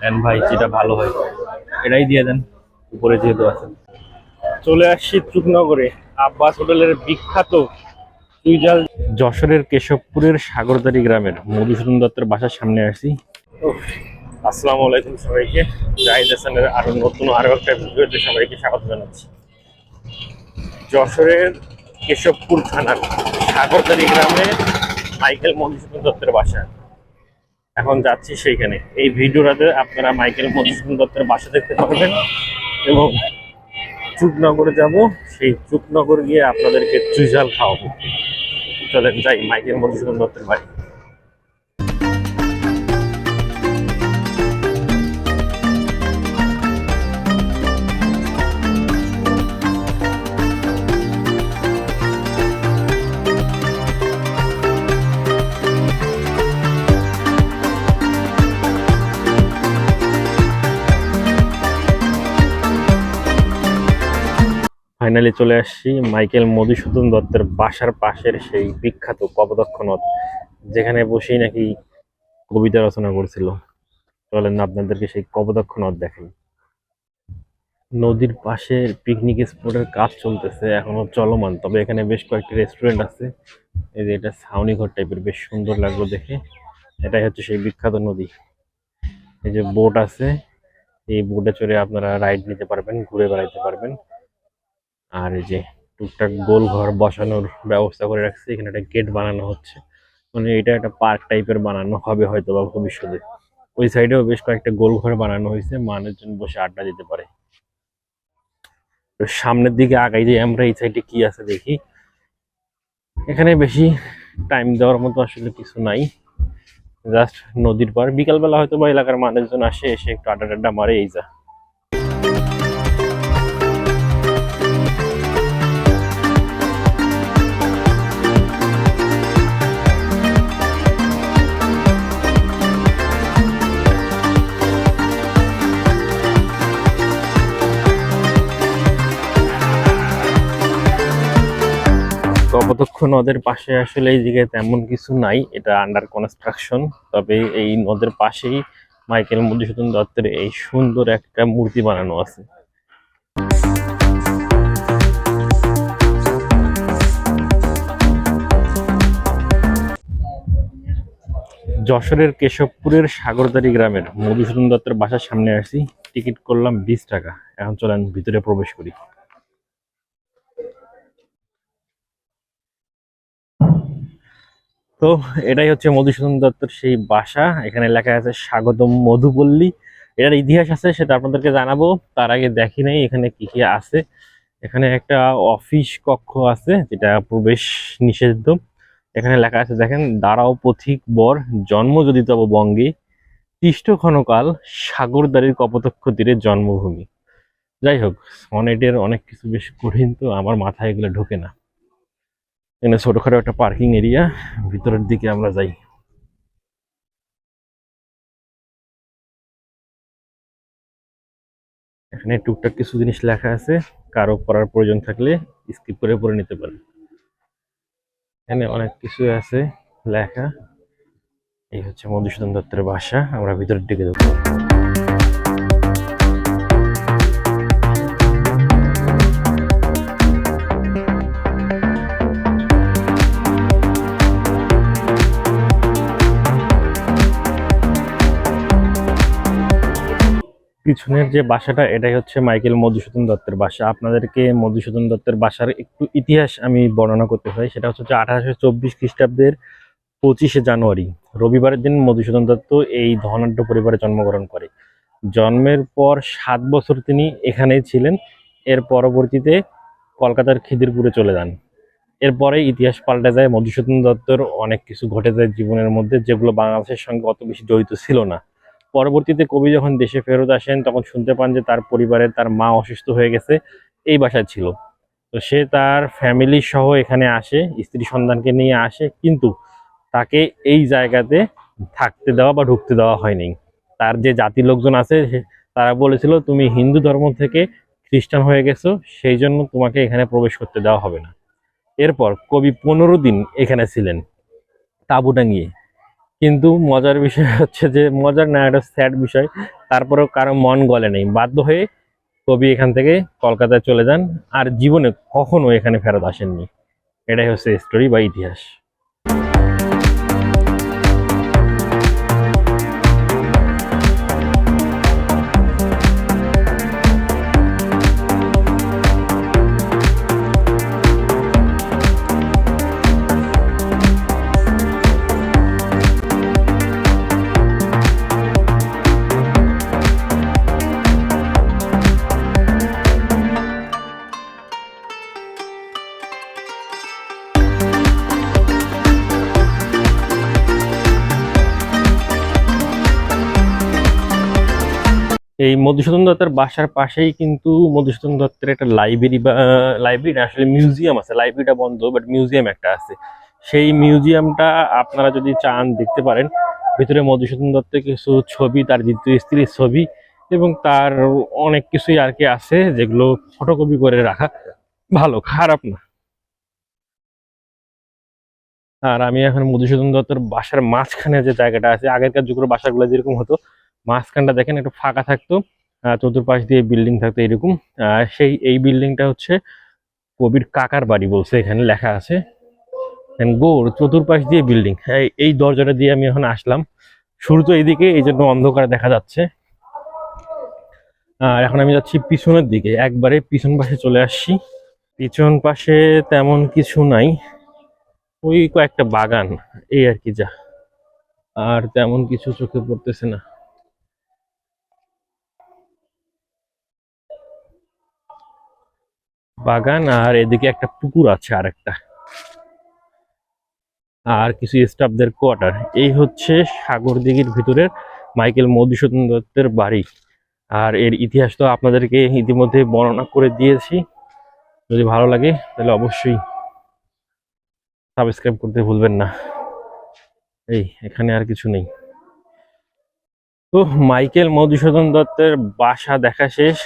দেন ভাই যেটা ভালো হয়। এটাই দিয়ে দেন উপরে যেহেতু আছে। চলে আসছি চুকনগরে আব্বাস হোটেলের বিখ্যাত চুইজাল যশোরের কেশবপুরের সাগরদারি গ্রামের মধুসূদন দত্তের বাসার সামনে উফ, আসসালামু আলাইকুম সবাইকে। জাহিদ হাসানের আরও নতুন আরও একটা ভিডিওতে সবাইকে স্বাগত জানাচ্ছি। যশোরের কেশবপুর থানার সাগরদারি গ্রামে মাইকেল মধুসূদন দত্তের বাসা। এখন যাচ্ছি সেইখানে। এই ভিডিওটাতে আপনারা মাইকেল মধুসূদন দত্তের বাসা দেখতে পারবেন এবং চুপনগরে যাব, সেই চুপনগর গিয়ে আপনাদেরকে চুইঝাল খাওয়াবো। চলেন যাই, মাইকেল মধুসূদন দত্তের বাড়ি। ফাইনালি চলে আসছি মাইকেল মধুসূদন দত্তের বাসার পাশের সেই বিখ্যাত কপদক্ষ নদ, যেখানে বসেই নাকি কবিতা রচনা করছিল। চলেন আপনাদেরকে সেই কপদক্ষ নদ দেখাই। নদীর পাশে পিকনিক স্পটের কাজ চলতেছে, এখনও চলমান। তবে এখানে বেশ কয়েকটি রেস্টুরেন্ট আছে। এই যে এটা ছাউনি ঘর টাইপের বেশ সুন্দর লাগল দেখে। এটাই হচ্ছে সেই বিখ্যাত নদী। এই যে বোট আছে, এই বোটে চড়ে আপনারা রাইড নিতে পারবেন, ঘুরে বেড়াইতে পারবেন। আর এই যে টুকটাক গোল ঘর বসানোর ব্যবস্থা করে রাখছে, এখানে একটা গেট বানানো হচ্ছে। মানে এটা একটা পার্ক টাইপের বানানো হবে হয়তো বা ভবিষ্যতে। ওই সাইডেও বেশ কয়েকটা গোল ঘর বানানো হয়েছে, মানুষজন বসে আড্ডা দিতে পারে। তো সামনের দিকে আগাই যে আমরা এই সাইডে কি আছে দেখি। এখানে বেশি টাইম দেওয়ার মতো আসলে কিছু নাই। জাস্ট নদীর পার বিকালবেলা হয়তো বা এলাকার মানুষজন আসে, এসে একটু আড্ডা টাড্ডা মারে, এই যা। নদের পাশে আসলে এই দিকে তেমন কিছু নাই। এটা আন্ডার কনস্ট্রাকশন তবে এই নদের পাশেই মাইকেল মধুসূদন দত্তের এই সুন্দর একটা মূর্তি বানানো আছে। যশোরের কেশবপুরের সাগরদারি গ্রামের মধুসূদন দত্তের বাসার সামনে আসি। টিকিট করলাম বিশ টাকা। এখন চলেন ভিতরে প্রবেশ করি। তো এটাই হচ্ছে মধুসূদন দত্তর সেই বাসা। এখানে লেখা আছে স্বাগতম মধুপল্লী। এটার ইতিহাস আছে, সেটা আপনাদেরকে জানাব। তার আগে দেখি নাই এখানে কি কি আছে। এখানে একটা অফিস কক্ষ আছে, যেটা প্রবেশ নিষিদ্ধ। এখানে লেখা আছে, দেখেন, দাঁড়াও পথিক বর, জন্ম যদি তব বঙ্গে। তিষ্ট ক্ষণকাল সাগরদারির কপোতক্ষ তীরে জন্মভূমি। যাই হোক, সনেটের অনেক কিছু বেশ কঠিন, তো আমার মাথায় এগুলো ঢোকে না। এখানে ছোটখাটো একটা পার্কিং এরিয়া, ভিতরের দিকে আমরা যাই। এখানে টুকটাক কিছু জিনিস লেখা আছে, কারও পড়ার প্রয়োজন থাকলে স্কিপ করে পড়ে নিতে পারেন। এখানে অনেক কিছু আছে লেখা। এই হচ্ছে মধুসূদন দত্তের বাসা আমরা ভিতরের দিকে যাব। পিছনের যে বাসাটা, এটাই হচ্ছে মাইকেল মধুসূদন দত্তের বাসা। আপনাদেরকে মধুসূদন দত্তের বাসার একটু ইতিহাস আমি বর্ণনা করতে চাই। সেটা হচ্ছে আঠারোশো চব্বিশ খ্রিস্টাব্দের পঁচিশে জানুয়ারি, রবিবারের দিন মধুসূদন দত্ত এই ধনাঢ্য পরিবারে জন্মগ্রহণ করে। জন্মের পর সাত বছর তিনি এখানেই ছিলেন। এর পরবর্তীতে কলকাতার খিদিরপুরে চলে যান। এরপরে ইতিহাস পাল্টে যায়। মধুসূদন দত্তর অনেক কিছু ঘটে যায় জীবনের মধ্যে, যেগুলো বাংলাদেশের সঙ্গে অত বেশি জড়িত ছিল না। পরবর্তীতে কবি যখন দেশে ফেরত আসেন, তখন শুনতে পান যে তার পরিবারের তার মা অসুস্থ হয়ে গেছে, এই বাসায় ছিল। তো সে তার ফ্যামিলি সহ এখানে আসে, স্ত্রী সন্তানকে নিয়ে আসে, কিন্তু তাকে এই জায়গাতে থাকতে দেওয়া বা ঢুকতে দেওয়া হয়নি। তার যে জাতি লোকজন আছে তারা বলেছিল, তুমি হিন্দু ধর্ম থেকে খ্রিস্টান হয়ে গেছো, সেই জন্য তোমাকে এখানে প্রবেশ করতে দেওয়া হবে না। এরপর কবি পনেরো দিন এখানে ছিলেন তাঁবু টাঙিয়ে কিন্তু মজার বিষয় হচ্ছে যে, মজার না, একটা স্যাড বিষয়। তারপরেও কারও মন গলে নেই। বাধ্য হয়ে কবি এখান থেকে কলকাতায় চলে যান আর জীবনে কখনো এখানে ফেরত আসেননি। এটাই হচ্ছে স্টোরি বা ইতিহাস। এই মধুসূদন দত্তের বাসার পাশেই কিন্তু মধুসূদন দত্তের একটা লাইব্রেরি বা লাইব্রেরি না, আসলে মিউজিয়াম আছে। লাইব্রেরিটা বন্ধ বাট মিউজিয়াম একটা আছে। সেই মিউজিয়ামটা আপনারা যদি চান, দেখতে পারেন। ভিতরে মধুসূদন দত্তের কিছু ছবি, তার দ্বিতীয় স্ত্রীর ছবি, এবং তার অনেক কিছুই আর কি আছে, যেগুলো ফটোকপি করে রাখা। ভালো, খারাপ না। আর আমি এখন মধুসূদন দত্তের বাসার মাঝখানে যে জায়গাটা আছে, আগেরকার যুগের বাসাগুলো যেরকম হতো মাঝখানটা দেখেন, একটু ফাঁকা থাকতো চতুর্পাশ দিয়ে বিল্ডিং থাকতো এরকম। সেই, এই বিল্ডিংটা হচ্ছে কবির কাকার বাড়ি বলছে, এখানে লেখা আছে। গোর চতুর্পাশ দিয়ে বিল্ডিং। এই দরজাটা দিয়ে আমি এখন আসলাম। শুরু তো এইদিকে, এই জন্য অন্ধকার দেখা যাচ্ছে। আর এখন আমি যাচ্ছি পিছনের দিকে। একবারে পিছন পাশে চলে আসছি। পিছন পাশে তেমন কিছু নাই। ওই কয়েকটা বাগান, এই আর কি যা। আর তেমন কিছু চোখে পড়তেছে না। বাগান আর এদিকে একটা পুকুর আছে আর একটা আর কিছু স্টাফদের কোয়ার্টার এই হচ্ছে সাগর দিঘির ভিতরের মাইকেল মধুসূদন দত্তের বাড়ি। আর এর ইতিহাস তো আপনাদেরকে ইতিমধ্যে বর্ণনা করে দিয়েছি। যদি ভালো লাগে, তাহলে অবশ্যই সাবস্ক্রাইব করতে ভুলবেন না। এই, এখানে আর কিছু নেই। তো মাইকেল মধুসূদন দত্তের বাসা দেখা শেষ।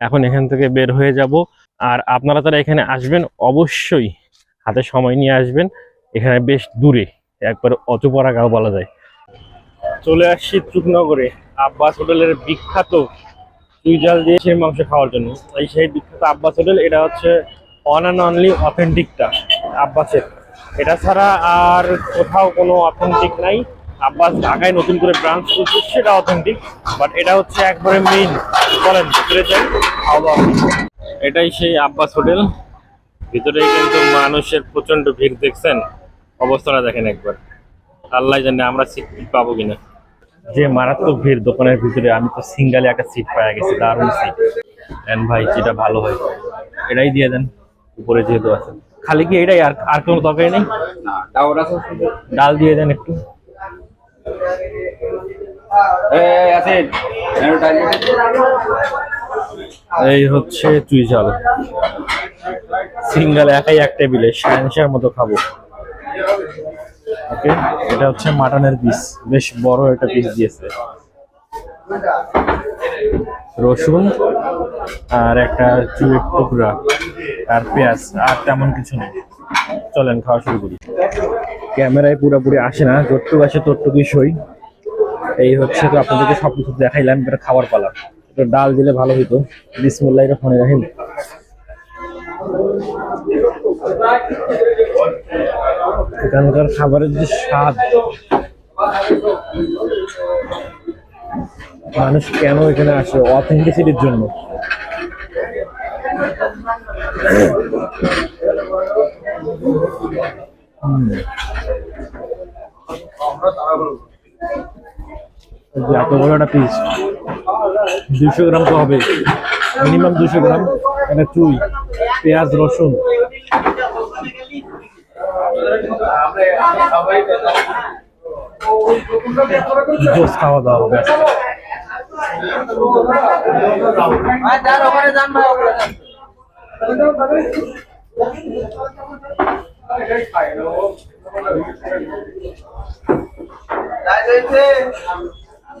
এখন এখান থেকে বের হয়ে যাব। আর আপনারা তারা এখানে আসবেন, অবশ্যই হাতে সময় নিয়ে আসবেন। এখানে বেশ দূরে, একবার অচপরা গাঁও বলা যায়। চলে আসছি চুকনগরে আব্বাস হোটেলের বিখ্যাত চুই জাল দিয়ে সেই মাংস খাওয়ার জন্য। এই সেই বিখ্যাত আব্বাস হোটেল, এটা হচ্ছে অন অ্যান্ড অনলি অথেন্টিকটা আব্বাসের। এটা ছাড়া আর কোথাও কোনো অথেন্টিক নাই। আব্বাস ঢাকায় নতুন করে ব্রাঞ্চ খুলছে, সেটা অথেন্টিক বাট এটা হচ্ছে একবারে মেইন বলেন ভিতরে যাই, খাওয়া দাওয়া। এটাই সেই আব্বাস হোটেল। ভিতরে কিন্তু মানুষের প্রচণ্ড ভিড় দেখছেন? অবস্থাটা দেখেন একবার। আল্লাহ জানে আমরা সিট পাবো কিনা। যে মারাত্মক ভিড় দোকানের ভিতরে আমি তো সিঙ্গালে একটা সিট পাওয়া গেছি দারুণ সিট দেন ভাই যেটা ভালো হয়। এটাই দিয়ে দেন উপরে যেহেতু আছে। খালি কি এটাই আর আর কোনো তরকারি নেই? ডাল দিয়ে দেন একটু। এই হচ্ছে চুই ঝাল সিঙ্গেল একাই এক টেবিলে, সায়েন্সের মতো খাব। ওকে এটা হচ্ছে মাটনের পিস বেশ বড় একটা পিস দিয়েছে। রসুন আর একটা চুয়ের টুকরা আর পেঁয়াজ আর তেমন কিছু নেই। চলেন, খাওয়া শুরু করি। ক্যামেরায় পুরোপুরি আসে না, যতটুকু আসে ততটুকুই সই। এই হচ্ছে তো আপনাদেরকে সব কিছু দেখাইলাম এটা খাবার পালা। এটা ডাল দিলে ভালো হতো বিসমুল্লাহ রহমান রাহিম। এখানকার খাবারের যে স্বাদ। মানুষ কেন এখানে আসে? অথেন্টিসিটির জন্য। এত বড় একটা পিস দুশো গ্রাম তো হবে মিনিমাম দুশো গ্রাম একটা চুই পেঁয়াজ রসুন। জোস খাওয়া দাওয়া হবে। আজকে।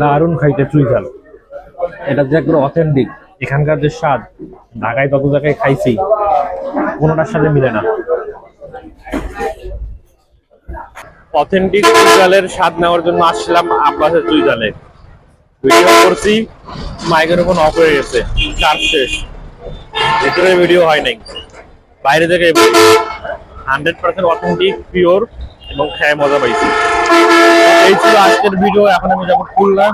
দারুণ খাইতে চুই ঝাল এটা যে একবার অথেন্টিক এখানকার যে স্বাদ ঢাকায় তত জায়গায় খাইছি কোনোটার সাথে মিলে না। অথেন্টিক চুইজালের স্বাদ নেওয়ার জন্য আসছিলাম আব্বাসের চুইজালে ভিডিও করছি মাইকের ওপর অফ হয়ে গেছে চার্জ শেষ। ভিতরে ভিডিও হয় নাই। বাইরে থেকে হান্ড্রেড পার্সেন্ট অথেন্টিক পিওর এবং খেয়ে মজা পাইছি। এই ছিল আজকের ভিডিও এখন আমি যাব খুলনা।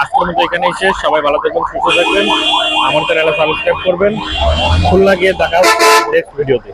আজকের মতো এখানে এসে সবাই ভালো থাকবেন, সুস্থ থাকবেন। আমার চ্যানেলে সাবস্ক্রাইব করবেন। খুলনা গিয়ে দেখা নেক্সট ভিডিওতে